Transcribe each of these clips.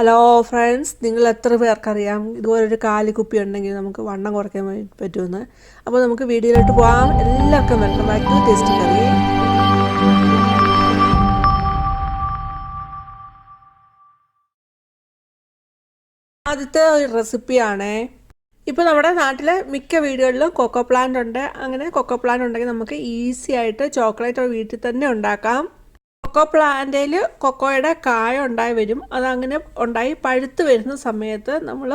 Hello friends നിങ്ങൾ എത്ര പേർക്കറിയാം? ഇതുപോലൊരു കാലിക്കുപ്പി ഉണ്ടെങ്കിൽ നമുക്ക് വണ്ണം കുറയ്ക്കാൻ പറ്റുമെന്ന്. അപ്പോൾ നമുക്ക് വീഡിയോയിലോട്ട് പോകാം എല്ലാവർക്കും welcome back to tasty curry. ആദ്യത്തെ ഒരു റെസിപ്പിയാണേ ഇപ്പോൾ നമ്മുടെ നാട്ടിലെ മിക്ക വീടുകളിലും കൊക്കോ പ്ലാന്റ് ഉണ്ട്. അങ്ങനെ കൊക്കോ പ്ലാന്റ് ഉണ്ടെങ്കിൽ നമുക്ക് ഈസി ആയിട്ട് ചോക്ലേറ്റ് വീട്ടിൽ തന്നെ ഉണ്ടാക്കാം. കൊക്കോ പ്ലാന്റിൽ കൊക്കോയുടെ കായ ഉണ്ടായി വരും. അതങ്ങനെ ഉണ്ടായി പഴുത്ത് വരുന്ന സമയത്ത് നമ്മൾ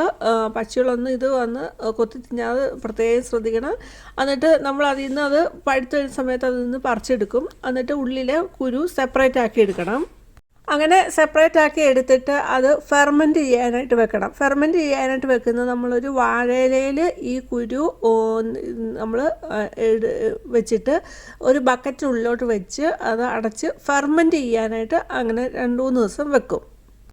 പക്ഷികളൊന്നും ഇത് വന്ന് കൊത്തി തിന്നാതെ പ്രത്യേകം ശ്രദ്ധിക്കണം. എന്നിട്ട് നമ്മൾ അതിൽ നിന്ന് അത് പഴുത്ത് വരുന്ന സമയത്ത് അതിൽ നിന്ന് പറിച്ചെടുക്കും. എന്നിട്ട് ഉള്ളിലെ കുരു സെപ്പറേറ്റ് ആക്കി എടുക്കണം. അങ്ങനെ സെപ്പറേറ്റ് ആക്കി എടുത്തിട്ട് അത് ഫെർമെന്റ് ചെയ്യാനായിട്ട് വെക്കണം. ഫെർമെന്റ് ചെയ്യാനായിട്ട് വെക്കുന്നത് നമ്മളൊരു വാഴയിലയിൽ ഈ കുരു നമ്മൾ വെച്ചിട്ട് ഒരു ബക്കറ്റ് ഉള്ളിലോട്ട് വെച്ച് അത് അടച്ച് ഫെർമെന്റ് ചെയ്യാനായിട്ട് അങ്ങനെ രണ്ട് മൂന്ന് ദിവസം വെക്കും.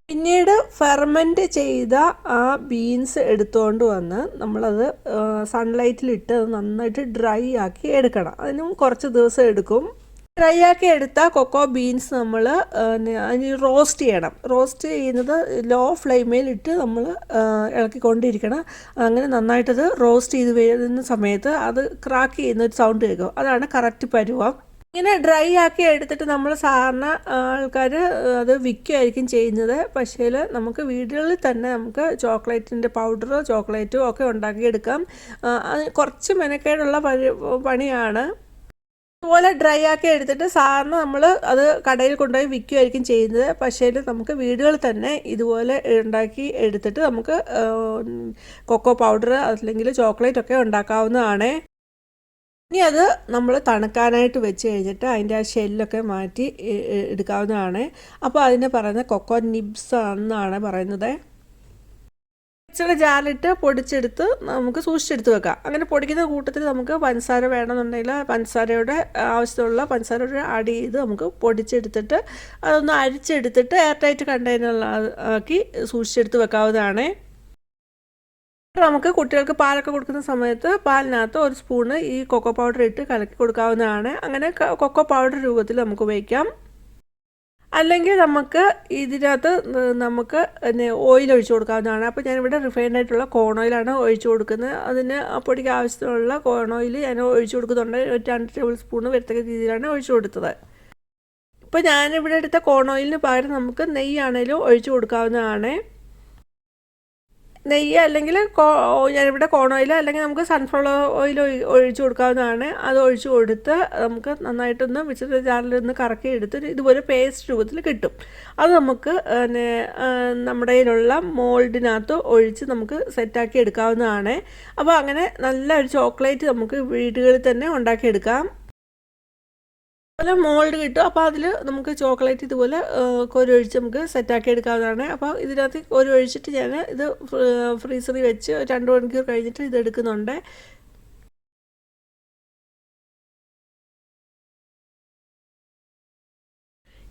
പിന്നീട് ഫെർമെന്റ് ചെയ്ത ആ ബീൻസ് എടുത്തുകൊണ്ട് വന്ന് നമ്മളത് സൺലൈറ്റിലിട്ട് അത് നന്നായിട്ട് ഡ്രൈ ആക്കി എടുക്കണം. അതിനും കുറച്ച് ദിവസം എടുക്കും. ഡ്രൈ ആക്കി എടുത്ത കൊക്കോ ബീൻസ് നമ്മൾ റോസ്റ്റ് ചെയ്യണം. റോസ്റ്റ് ചെയ്യുന്നത് ലോ ഫ്ലെയിമിൽ ഇട്ട് നമ്മൾ ഇളക്കിക്കൊണ്ടിരിക്കണം. അങ്ങനെ നന്നായിട്ടത് റോസ്റ്റ് ചെയ്ത് വരുന്ന സമയത്ത് അത് ക്രാക്ക് ചെയ്യുന്ന ഒരു സൗണ്ട് കേൾക്കും. അതാണ് കറക്റ്റ് പരുവം. ഇങ്ങനെ ഡ്രൈ ആക്കി എടുത്തിട്ട് നമ്മൾ സാധാരണ ആൾക്കാർ അത് വിൽക്കുമായിരിക്കും ചെയ്യുന്നത്. പക്ഷേ നമുക്ക് വീടുകളിൽ തന്നെ നമുക്ക് ചോക്ലേറ്റിന്റെ പൗഡറോ ചോക്ലേറ്റോ ഒക്കെ ഉണ്ടാക്കിയെടുക്കാം. അത് കുറച്ച് മെനക്കേടുള്ള പണിയാണ്. അതുപോലെ ഡ്രൈ ആക്കി എടുത്തിട്ട് സാധാരണ നമ്മൾ അത് കടയിൽ കൊണ്ടുപോയി വിൽക്കുമായിരിക്കും ചെയ്യുന്നത്. പക്ഷേ നമുക്ക് വീടുകളിൽ തന്നെ ഇതുപോലെ ഉണ്ടാക്കി എടുത്തിട്ട് നമുക്ക് കൊക്കോ പൗഡർ അല്ലെങ്കിൽ ചോക്ലേറ്റ് ഒക്കെ ഉണ്ടാക്കാവുന്നതാണ്. ഇനി അത് നമ്മൾ തണുക്കാനായിട്ട് വെച്ച് കഴിഞ്ഞിട്ട് അതിന്റെ ആ ഷെല്ലൊക്കെ മാറ്റി എടുക്കാവുന്നതാണ്. അപ്പോൾ അതിനെ പറയുന്നത് കൊക്കോ നിബ്സ് എന്നാണ് പറയുന്നത്. മിക്സിയുടെ ജാറിലിട്ട് പൊടിച്ചെടുത്ത് നമുക്ക് സൂക്ഷിച്ചെടുത്ത് വെക്കാം. അങ്ങനെ പൊടിക്കുന്ന കൂട്ടത്തിൽ നമുക്ക് പഞ്ചസാര വേണമെന്നുണ്ടെങ്കിൽ പഞ്ചസാരയുടെ ആവശ്യമുള്ള പഞ്ചസാരയുടെ ആഡ് ചെയ്ത് നമുക്ക് പൊടിച്ചെടുത്തിട്ട് അതൊന്ന് അരിച്ചെടുത്തിട്ട് എയർ ടൈറ്റ് കണ്ടെയ്നറിലാക്കി സൂക്ഷിച്ചെടുത്ത് വെക്കാവുന്നതാണ്. നമുക്ക് കുട്ടികൾക്ക് പാലൊക്കെ കൊടുക്കുന്ന സമയത്ത് പാലിനകത്ത് ഒരു സ്പൂണ് ഈ കൊക്കോ പൗഡർ ഇട്ട് കലക്കി കൊടുക്കാവുന്നതാണ്. അങ്ങനെ കൊക്കോ പൗഡർ രൂപത്തിൽ നമുക്ക് ഉപയോഗിക്കാം. അല്ലെങ്കിൽ നമുക്ക് ഇതിനകത്ത് നമുക്ക് ഓയിൽ ഒഴിച്ചു കൊടുക്കാവുന്നതാണ്. അപ്പോൾ ഞാനിവിടെ റിഫൈൻഡ് ആയിട്ടുള്ള കോൺ ഓയിലാണ് ഒഴിച്ചു കൊടുക്കുന്നത്. അതിന് പൊടിക്ക് ആവശ്യത്തിനുള്ള കോൺ ഓയിൽ ഞാൻ ഒഴിച്ചു കൊടുക്കുന്നുണ്ട്. ഒരു രണ്ട് ടേബിൾ സ്പൂൺ വരത്തക്ക രീതിയിലാണ് ഒഴിച്ചു കൊടുത്തത്. ഇപ്പോൾ ഞാനിവിടെ എടുത്ത കോൺ ഓയിലിന് പകരം നമുക്ക് നെയ്യാണേലും ഒഴിച്ചു കൊടുക്കാവുന്നതാണ്. നെയ്യ് അല്ലെങ്കിൽ ഞാനിവിടെ കോൺ ഓയിൽ അല്ലെങ്കിൽ നമുക്ക് സൺഫ്ലവർ ഓയിൽ ഒഴിച്ചു കൊടുക്കാവുന്നതാണ്. അത് ഒഴിച്ചു കൊടുത്ത് നമുക്ക് നന്നായിട്ടൊന്ന് മിക്സർ ജാറിൽ ഒന്ന് കറക്കി എടുത്ത് ഇതുപോലെ പേസ്റ്റ് രൂപത്തിൽ കിട്ടും. അത് നമുക്ക് പിന്നെ നമ്മുടെ കയ്യിലുള്ള മോൾഡിനകത്ത് ഒഴിച്ച് നമുക്ക് സെറ്റാക്കി എടുക്കാവുന്നതാണ്. അപ്പോൾ അങ്ങനെ നല്ല ഒരു ചോക്ലേറ്റ് നമുക്ക് വീടുകളിൽ തന്നെ ഉണ്ടാക്കിയെടുക്കാം. അതുപോലെ മോൾഡ് കിട്ടും. അപ്പോൾ അതിൽ നമുക്ക് ചോക്ലേറ്റ് ഇതുപോലെ കൊരൊഴിച്ച് നമുക്ക് സെറ്റാക്കി എടുക്കാവുന്നതാണ്. അപ്പോൾ ഇതിനകത്ത് കൊരൊഴിച്ചിട്ട് ഞാൻ ഇത് ഫ്രീസറിൽ വെച്ച് രണ്ട് മണിക്കൂർ കഴിഞ്ഞിട്ട് ഇത് എടുക്കുന്നുണ്ട്.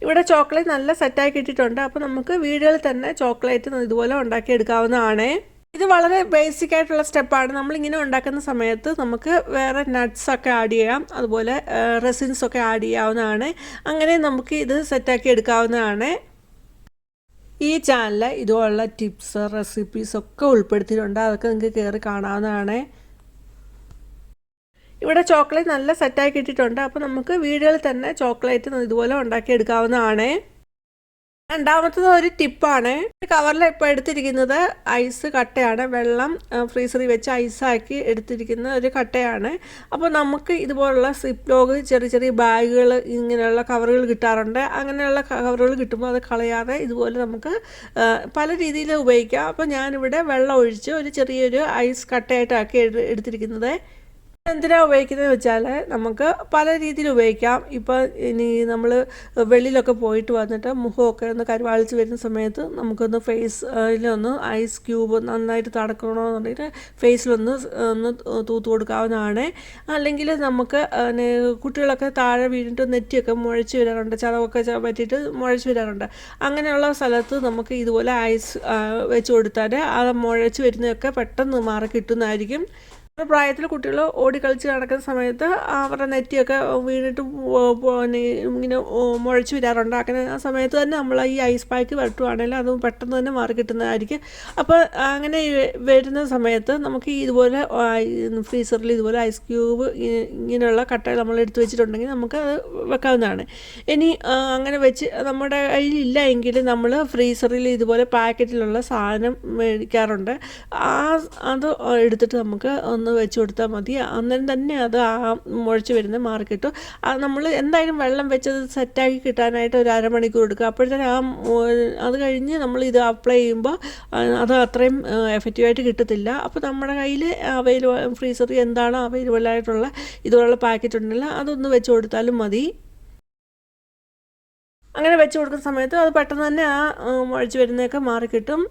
ഇവിടെ ചോക്ലേറ്റ് നല്ല സെറ്റാക്കി ഇട്ടിട്ടുണ്ട് അപ്പോൾ നമുക്ക് വീടുകളിൽ തന്നെ ചോക്ലേറ്റ് ഇതുപോലെ ഉണ്ടാക്കിയെടുക്കാവുന്നതാണ് ഇത് വളരെ ബേസിക് ആയിട്ടുള്ള സ്റ്റെപ്പാണ് നമ്മളിങ്ങനെ ഉണ്ടാക്കുന്ന സമയത്ത് നമുക്ക് വേറെ നട്ട്സ് ഒക്കെ ആഡ് ചെയ്യാം. അതുപോലെ റെസിൻസ് ഒക്കെ ആഡ് ചെയ്യാവുന്നതാണ്. അങ്ങനെ നമുക്ക് ഇത് സെറ്റാക്കി എടുക്കാവുന്നതാണ്. ഈ ചാനലിൽ ഇതുപോലുള്ള ടിപ്സ് റെസിപ്പീസ് ഒക്കെ ഉൾപ്പെടുത്തിയിട്ടുണ്ട്. അതൊക്കെ നിങ്ങൾക്ക് കയറി കാണാവുന്നതാണ്. ഇവിടെ ചോക്ലേറ്റ് നല്ല സെറ്റാക്കി ഇട്ടിട്ടുണ്ട് അപ്പോൾ നമുക്ക് വീടുകളിൽ തന്നെ ചോക്ലേറ്റ് ഇതുപോലെ ഉണ്ടാക്കിയെടുക്കാവുന്നതാണ് രണ്ടാമത്തത് ഒരു ടിപ്പാണ്. കവറിൽ ഇപ്പോൾ എടുത്തിരിക്കുന്നത് ഐസ് കട്ടയാണ്. വെള്ളം ഫ്രീസറിൽ വെച്ച് ഐസാക്കി എടുത്തിരിക്കുന്ന ഒരു കട്ടയാണ്. അപ്പോൾ നമുക്ക് ഇതുപോലുള്ള സിപ്പ് ലോഗ് ചെറിയ ചെറിയ ബാഗുകൾ ഇങ്ങനെയുള്ള കവറുകൾ കിട്ടാറുണ്ട്. അങ്ങനെയുള്ള കവറുകൾ കിട്ടുമ്പോൾ അത് കളയാതെ ഇതുപോലെ നമുക്ക് പല രീതിയിൽ ഉപയോഗിക്കാം. അപ്പോൾ ഞാനിവിടെ വെള്ളം ഒഴിച്ച് ഒരു ചെറിയൊരു ഐസ് കട്ടയായിട്ടാക്കി എടുത്തിരിക്കുന്നത്. എന്തിനാണ് ഉപയോഗിക്കുന്നത് വെച്ചാൽ നമുക്ക് പല രീതിയിൽ ഉപയോഗിക്കാം. ഇപ്പോൾ ഇനി നമ്മൾ വെളിയിലൊക്കെ പോയിട്ട് വന്നിട്ട് മുഖമൊക്കെ ഒന്ന് കരുവാളിച്ച് വരുന്ന സമയത്ത് നമുക്കൊന്ന് ഫേസിലൊന്ന് ഐസ് ക്യൂബ് നന്നായിട്ട് തടക്കണമെന്നുണ്ടെങ്കിൽ ഫേസിലൊന്ന് ഒന്ന് തൂത്ത് കൊടുക്കാവുന്നതാണ്. അല്ലെങ്കിൽ നമുക്ക് കുട്ടികളൊക്കെ താഴെ വീണിട്ട് നെറ്റിയൊക്കെ മുഴച്ച് വരാറുണ്ട്. ചതവൊക്കെ പറ്റിയിട്ട് മുഴച്ച് വരാറുണ്ട്. അങ്ങനെയുള്ള സ്ഥലത്ത് നമുക്ക് ഇതുപോലെ ഐസ് വെച്ച് കൊടുത്താൽ ആ മുഴച്ച് വരുന്നതൊക്കെ പെട്ടെന്ന് മാറി കിട്ടുന്നതായിരിക്കും. ഒരു പ്രായത്തിൽ കുട്ടികൾ ഓടിക്കളിച്ച് നടക്കുന്ന സമയത്ത് അവരുടെ നെറ്റിയൊക്കെ വീണിട്ട് ഇങ്ങനെ മുഴച്ച് വരാറുണ്ട് അങ്ങനെ ആ സമയത്ത് തന്നെ നമ്മൾ ഈ ഐസ് പാക്ക് വരട്ടുവാണെങ്കിൽ അത് പെട്ടെന്ന് തന്നെ മാറി കിട്ടുന്നതായിരിക്കും. അപ്പോൾ അങ്ങനെ വരുന്ന സമയത്ത് നമുക്ക് ഇതുപോലെ ഫ്രീസറിൽ ഇതുപോലെ ഐസ് ക്യൂബ് ഇങ്ങനെയുള്ള കട്ട നമ്മൾ എടുത്തു വെച്ചിട്ടുണ്ടെങ്കിൽ നമുക്ക് അത് വെക്കാവുന്നതാണ്. ഇനി അങ്ങനെ വെച്ച് നമ്മുടെ കയ്യിലില്ല എങ്കിൽ നമ്മൾ ഫ്രീസറിൽ ഇതുപോലെ പാക്കറ്റിലുള്ള സാധനം മേടിക്കാറുണ്ട്. ആ അത് എടുത്തിട്ട് നമുക്ക് ഒന്ന് വെച്ച് കൊടുത്താൽ മതി. അന്നേരം തന്നെ അത് ആ മുഴച്ച് വരുന്ന മാറി കിട്ടും. ആ നമ്മൾ എന്തായാലും വെള്ളം വെച്ചത് സെറ്റാക്കി കിട്ടാനായിട്ട് ഒരു അരമണിക്കൂർ എടുക്കുക അപ്പോഴത്തേനും ആ അത് കഴിഞ്ഞ് നമ്മൾ ഇത് അപ്ലൈ ചെയ്യുമ്പോൾ അത് അത്രയും എഫക്റ്റീവായിട്ട് കിട്ടത്തില്ല. അപ്പോൾ നമ്മുടെ കയ്യിൽ അവൈലബിൾ ഫ്രീസറിൽ എന്താണോ അവൈലബിൾ ആയിട്ടുള്ള ഇതുപോലുള്ള പാക്കറ്റ് ഉണ്ടല്ലോ അതൊന്ന് വെച്ച് കൊടുത്താലും മതി. അങ്ങനെ വെച്ച് കൊടുക്കുന്ന സമയത്ത് അത് പെട്ടെന്ന് തന്നെ ആ മുഴച്ച് വരുന്നതൊക്കെ മാറിക്കിട്ടും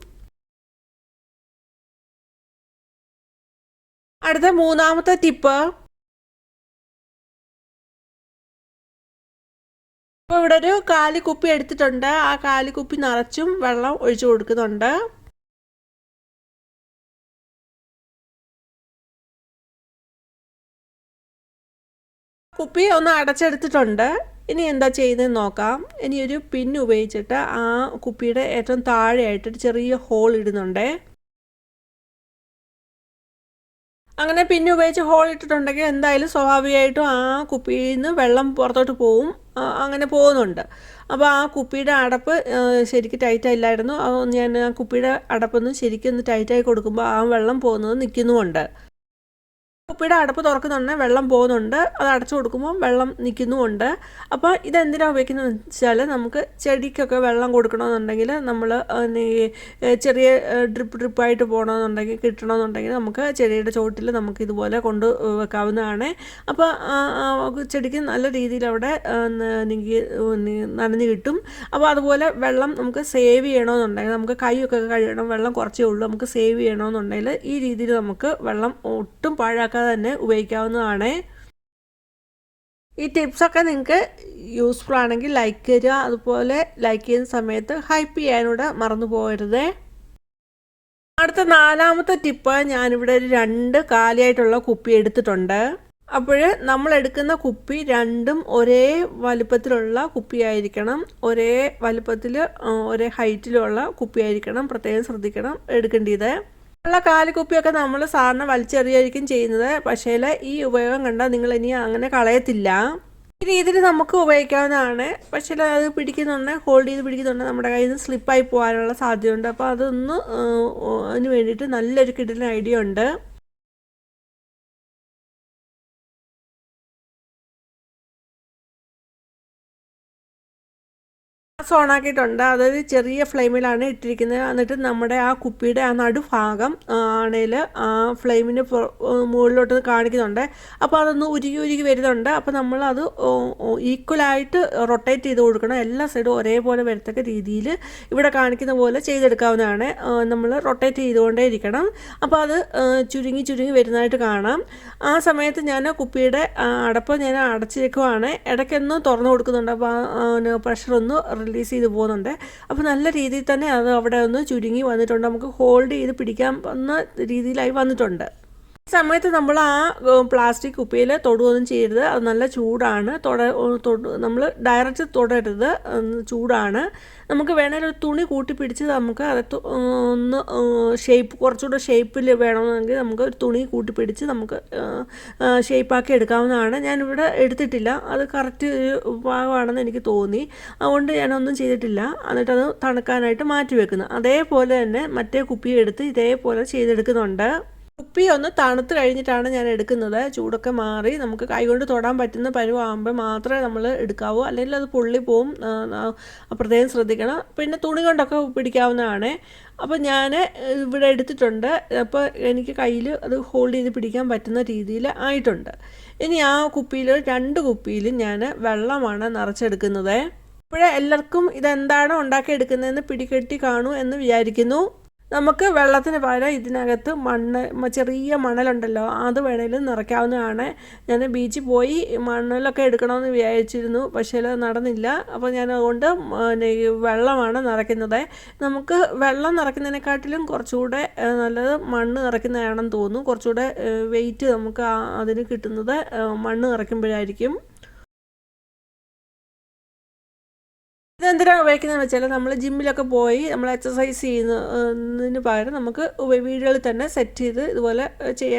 അടുത്ത മൂന്നാമത്തെ ടിപ്പ്. ഇപ്പോൾ ഇവിടെ ഒരു കാലിക്കുപ്പി എടുത്തിട്ടുണ്ട്. ആ കാലിക്കുപ്പി നിറച്ചും വെള്ളം ഒഴിച്ചു കൊടുക്കുന്നുണ്ട്. കുപ്പി ഒന്ന് അടച്ചെടുത്തിട്ടുണ്ട്. ഇനി എന്താ ചെയ്യുന്നതെന്ന് നോക്കാം. ഇനി ഒരു പിൻ ആ കുപ്പിയുടെ ഏറ്റവും താഴെയായിട്ട് ഒരു ചെറിയ ഹോൾ ഇടുന്നുണ്ടേ. അങ്ങനെ പിന്നെ ഉപയോഗിച്ച് ഹോൾ ഇട്ടിട്ടുണ്ടെങ്കിൽ എന്തായാലും സ്വാഭാവികമായിട്ടും ആ കുപ്പിയിൽ നിന്ന് വെള്ളം പുറത്തോട്ട് പോവും. അങ്ങനെ പോകുന്നുണ്ട്. അപ്പോൾ ആ കുപ്പിയുടെ അടപ്പ് ശരിക്ക് ശരിക്കും ടൈറ്റ് ആയില്ലായിരുന്നു. ഞാൻ ആ കുപ്പിയുടെ അടപ്പൊന്ന് ശരിക്കും ഒന്ന് ടൈറ്റായി കൊടുക്കുമ്പോൾ ആ വെള്ളം പോകുന്നത് നിൽക്കുന്നുമുണ്ട് കുപ്പിയുടെ അടപ്പ് തുറക്കുന്നുണ്ട് വെള്ളം പോകുന്നുണ്ട് അത് അടച്ചു കൊടുക്കുമ്പോൾ വെള്ളം നിൽക്കുന്നുമുണ്ട്. അപ്പോൾ ഇതെന്തിനാണ് ഉപയോഗിക്കുന്നത് വെച്ചാൽ നമുക്ക് ചെടിക്കൊക്കെ വെള്ളം കൊടുക്കണമെന്നുണ്ടെങ്കിൽ നമ്മൾ ചെറിയ ഡ്രിപ്പ് ഡ്രിപ്പായിട്ട് പോകണമെന്നുണ്ടെങ്കിൽ കിട്ടണമെന്നുണ്ടെങ്കിൽ നമുക്ക് ചെടിയുടെ ചോട്ടിൽ നമുക്ക് ഇതുപോലെ കൊണ്ട് വെക്കാവുന്നതാണ്. അപ്പോൾ ചെടിക്ക് നല്ല രീതിയിൽ അവിടെ നനഞ്ഞ് കിട്ടും. അപ്പോൾ അതുപോലെ വെള്ളം നമുക്ക് സേവ് ചെയ്യണമെന്നുണ്ടെങ്കിൽ നമുക്ക് കൈയൊക്കെ കഴുകണം വെള്ളം കുറച്ചേ ഉള്ളൂ നമുക്ക് സേവ് ചെയ്യണമെന്നുണ്ടെങ്കിൽ ഈ രീതിയിൽ നമുക്ക് വെള്ളം ഒട്ടും പാഴാക്കാതെ തന്നെ ഉപയോഗിക്കാവുന്നതാണ്. ഈ ടിപ്സൊക്കെ നിങ്ങൾക്ക് യൂസ്ഫുൾ ആണെങ്കിൽ ലൈക്ക് ചെയ്യുക അതുപോലെ ലൈക്ക് ചെയ്യുന്ന സമയത്ത് ഹൈപ്പ് ചെയ്യാനൂടെ മറന്നു പോകരുത്. അടുത്ത നാലാമത്തെ ടിപ്പ് ഞാനിവിടെ ഒരു രണ്ട് കാലിയായിട്ടുള്ള കുപ്പി എടുത്തിട്ടുണ്ട്. അപ്പോൾ നമ്മൾ എടുക്കുന്ന കുപ്പി രണ്ടും ഒരേ വലുപ്പത്തിലുള്ള കുപ്പിയായിരിക്കണം. ഒരേ വലുപ്പത്തിൽ ഒരേ ഹൈറ്റിലുള്ള കുപ്പിയായിരിക്കണം. പ്രത്യേകം ശ്രദ്ധിക്കണം എടുക്കേണ്ടത്. ഉള്ള കാലുകുപ്പിയൊക്കെ നമ്മൾ സാധാരണ വലിച്ചെറിയായിരിക്കും ചെയ്യുന്നത്. പക്ഷേ ഈ ഉപയോഗം കണ്ടാൽ നിങ്ങൾ ഇനി അങ്ങനെ കളയത്തില്ല. ഈ രീതിയിൽ നമുക്ക് ഉപയോഗിക്കാവുന്നതാണ്. പക്ഷേ അത് പിടിക്കുന്നുണ്ട് ഹോൾഡ് ചെയ്ത് പിടിക്കുന്നുണ്ട്. നമ്മുടെ കയ്യിൽ നിന്ന് സ്ലിപ്പായി പോകാനുള്ള സാധ്യതയുണ്ട്. അപ്പോൾ അതൊന്ന് അതിന് വേണ്ടിയിട്ട് നല്ലൊരു കിടലിന് ഐഡിയ ഉണ്ട്. ഗ്യാസ് ഓണാക്കിയിട്ടുണ്ട് അതൊരു ചെറിയ ഫ്ലെയിമിലാണ് ഇട്ടിരിക്കുന്നത്. എന്നിട്ട് നമ്മുടെ ആ കുപ്പിയുടെ ആ നടുഭാഗം ആണേൽ ആ ഫ്ലെയിമിന് മുകളിലോട്ട് കാണിക്കുന്നുണ്ട്. അപ്പോൾ അതൊന്ന് ഉരുകി ഉരുകി വരുന്നുണ്ട്. അപ്പോൾ നമ്മൾ അത് ഈക്വലായിട്ട് റൊട്ടേറ്റ് ചെയ്ത് കൊടുക്കണം. എല്ലാ സൈഡും ഒരേപോലെ വരത്തക്ക രീതിയിൽ ഇവിടെ കാണിക്കുന്ന പോലെ ചെയ്തെടുക്കാവുന്നതാണ്. നമ്മൾ റൊട്ടേറ്റ് ചെയ്തുകൊണ്ടേ ഇരിക്കണം. അപ്പോൾ അത് ചുരുങ്ങി ചുരുങ്ങി വരുന്നതായിട്ട് കാണാം. ആ സമയത്ത് ഞാൻ കുപ്പിയുടെ അടപ്പ് ഞാൻ അടച്ചേക്കുവാണ് ഇടയ്ക്കൊന്ന് തുറന്നു കൊടുക്കുന്നുണ്ട്. അപ്പോൾ പ്രഷർ ഒന്ന് റിലീസ് ചെയ്ത് പോകുന്നുണ്ട്. അപ്പോൾ നല്ല രീതിയിൽ തന്നെ അത് അവിടെ ഒന്ന് ചുരുങ്ങി വന്നിട്ടുണ്ട്. നമുക്ക് ഹോൾഡ് ചെയ്ത് പിടിക്കാൻ വന്ന രീതിയിലായി വന്നിട്ടുണ്ട്. സമയത്ത് നമ്മൾ ആ പ്ലാസ്റ്റിക് കുപ്പിയിൽ തൊടുകയൊന്നും ചെയ്യരുത്. അത് നല്ല ചൂടാണ്. തൊട നമ്മൾ ഡയറക്റ്റ് തൊടരുത്. ചൂടാണ്. നമുക്ക് വേണമെങ്കിൽ ഒരു തുണി കൂട്ടി പിടിച്ച് നമുക്ക് അത് ഒന്ന് ഷേപ്പ് കുറച്ചുകൂടെ ഷേപ്പിൽ വേണമെന്നെങ്കിൽ നമുക്ക് ഒരു തുണി കൂട്ടി പിടിച്ച് നമുക്ക് ഷേപ്പാക്കി എടുക്കാവുന്നതാണ്. ഞാനിവിടെ എടുത്തിട്ടില്ല. അത് കറക്റ്റ് ഭാഗമാണെന്ന് എനിക്ക് തോന്നി. അതുകൊണ്ട് ഞാനൊന്നും ചെയ്തിട്ടില്ല. എന്നിട്ടത് തണുക്കാനായിട്ട് മാറ്റി വെക്കുന്നു. അതേപോലെ തന്നെ മറ്റേ കുപ്പി എടുത്ത് ഇതേപോലെ ചെയ്തെടുക്കുന്നുണ്ട്. കുപ്പി ഒന്ന് തണുത്ത് കഴിഞ്ഞിട്ടാണ് ഞാൻ എടുക്കുന്നത്. ചൂടൊക്കെ മാറി നമുക്ക് കൈകൊണ്ട് തൊടാൻ പറ്റുന്ന പരുവാകുമ്പോൾ മാത്രമേ നമ്മൾ എടുക്കാവൂ. അല്ലെങ്കിൽ അത് പൊള്ളി പോവും. പ്രത്യേകം ശ്രദ്ധിക്കണം. പിന്നെ തുണി കൊണ്ടൊക്കെ പിടിക്കാവുന്നതാണ്. അപ്പോൾ ഞാൻ ഇവിടെ എടുത്തിട്ടുണ്ട്. അപ്പോൾ എനിക്ക് കയ്യിൽ അത് ഹോൾഡ് ചെയ്ത് പിടിക്കാൻ പറ്റുന്ന രീതിയിൽ ആയിട്ടുണ്ട്. ഇനി ആ കുപ്പിയിൽ രണ്ട് കുപ്പിയിലും ഞാൻ വെള്ളമാണ് നിറച്ചെടുക്കുന്നത്. ഇപ്പോഴേ എല്ലാവർക്കും ഇതെന്താണ് ഉണ്ടാക്കിയെടുക്കുന്നതെന്ന് പിടികെട്ടി കാണൂ എന്ന് വിചാരിക്കുന്നു. നമുക്ക് വെള്ളത്തിന് പകരം ഇതിനകത്ത് മണ്ണ് ചെറിയ മണലുണ്ടല്ലോ അത് വേണേലും നിറയ്ക്കാവുന്നതാണ്. ഞാൻ ബീച്ചിൽ പോയി മണലൊക്കെ എടുക്കണമെന്ന് വിചാരിച്ചിരുന്നു പക്ഷേ അത് നടന്നില്ല. അപ്പോൾ ഞാൻ അതുകൊണ്ട് വെള്ളമാണ് നിറയ്ക്കുന്നത്. നമുക്ക് വെള്ളം നിറയ്ക്കുന്നതിനെക്കാട്ടിലും കുറച്ചുകൂടെ നല്ലത് മണ്ണ് നിറയ്ക്കുന്നതാണെന്ന് തോന്നുന്നു. കുറച്ചുകൂടെ വെയിറ്റ് നമുക്ക് അതിന് കിട്ടുന്നത് മണ്ണ് നിറയ്ക്കുമ്പോഴായിരിക്കും. ഇതെന്തിനാണ് ഉപയോഗിക്കുന്നത് വെച്ചാൽ നമ്മൾ ജിമ്മിലൊക്കെ പോയി നമ്മൾ എക്സസൈസ് ചെയ്യുന്നതിന് പകരം നമുക്ക് വീടുകളിൽ തന്നെ സെറ്റ് ചെയ്ത് ഇതുപോലെ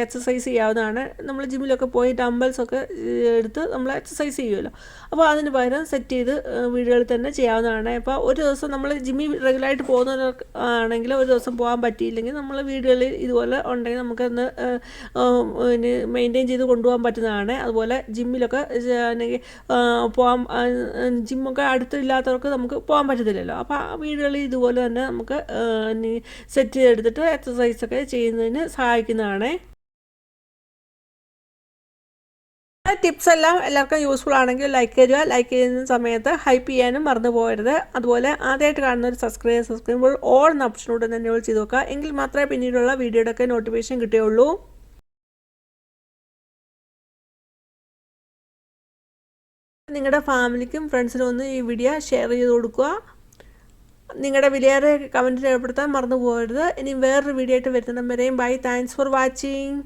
എക്സസൈസ് ചെയ്യാവുന്നതാണ്. നമ്മൾ ജിമ്മിലൊക്കെ പോയി ഡംബൽസ് ഒക്കെ ഏഹ്, എടുത്ത് നമ്മൾ എക്സസൈസ് ചെയ്യുമല്ലോ അപ്പോൾ അതിന് പകരം സെറ്റ് ചെയ്ത് വീടുകളിൽ തന്നെ ചെയ്യാവുന്നതാണ്. അപ്പോൾ ഒരു ദിവസം നമ്മൾ ജിമ്മിൽ റെഗുലറായിട്ട് പോകുന്നവർ ആണെങ്കിൽ ഒരു ദിവസം പോകാൻ പറ്റിയില്ലെങ്കിൽ നമ്മൾ വീടുകളിൽ ഇതുപോലെ ഉണ്ടെങ്കിൽ നമുക്കൊന്ന് പിന്നെ മെയിന്റെയിൻ ചെയ്ത് കൊണ്ടുപോകാൻ പറ്റുന്നതാണ്. അതുപോലെ ജിമ്മിലൊക്കെ അല്ലെങ്കിൽ പോകാൻ ജിമ്മൊക്കെ അടുത്തില്ലാത്തവർക്ക് നമുക്ക് പോകാൻ പറ്റത്തില്ലല്ലോ. അപ്പോൾ ആ വീടുകളിൽ ഇതുപോലെ തന്നെ നമുക്ക് സെറ്റ് ചെയ്തെടുത്തിട്ട് എക്സസൈസൊക്കെ ചെയ്യുന്നതിന് സഹായിക്കുന്നതാണ്. ടിപ്സ് എല്ലാം എല്ലാവർക്കും യൂസ്ഫുൾ ആണെങ്കിൽ ലൈക്ക് ചെയ്യുക. ലൈക്ക് ചെയ്യുന്ന സമയത്ത് ഹൈപ്പ് ചെയ്യാനും മറന്നു പോകരുത്. അതുപോലെ ആദ്യമായിട്ട് കാണുന്ന ഒരു സബ്സ്ക്രൈബ് സബ്സ്ക്രൈബ് ഓൾ എന്ന ഓപ്ഷനോട് തന്നെ ചെയ്ത് നോക്കുക എങ്കിൽ മാത്രമേ പിന്നീടുള്ള വീഡിയോയുടെ നോട്ടിഫിക്കേഷൻ കിട്ടുകയുള്ളൂ. നിങ്ങളുടെ ഫാമിലിക്കും ഫ്രണ്ട്സിനും ഒന്ന് ഈ വീഡിയോ ഷെയർ ചെയ്ത് കൊടുക്കുക. നിങ്ങളുടെ വിലയേറെ കമന്റ് രേഖപ്പെടുത്താൻ മറന്നു പോകരുത്. ഇനി വേറൊരു വീഡിയോ ആയിട്ട് വരുന്നിടം വരെയും ബൈ താങ്ക്സ് ഫോർ വാച്ചിങ്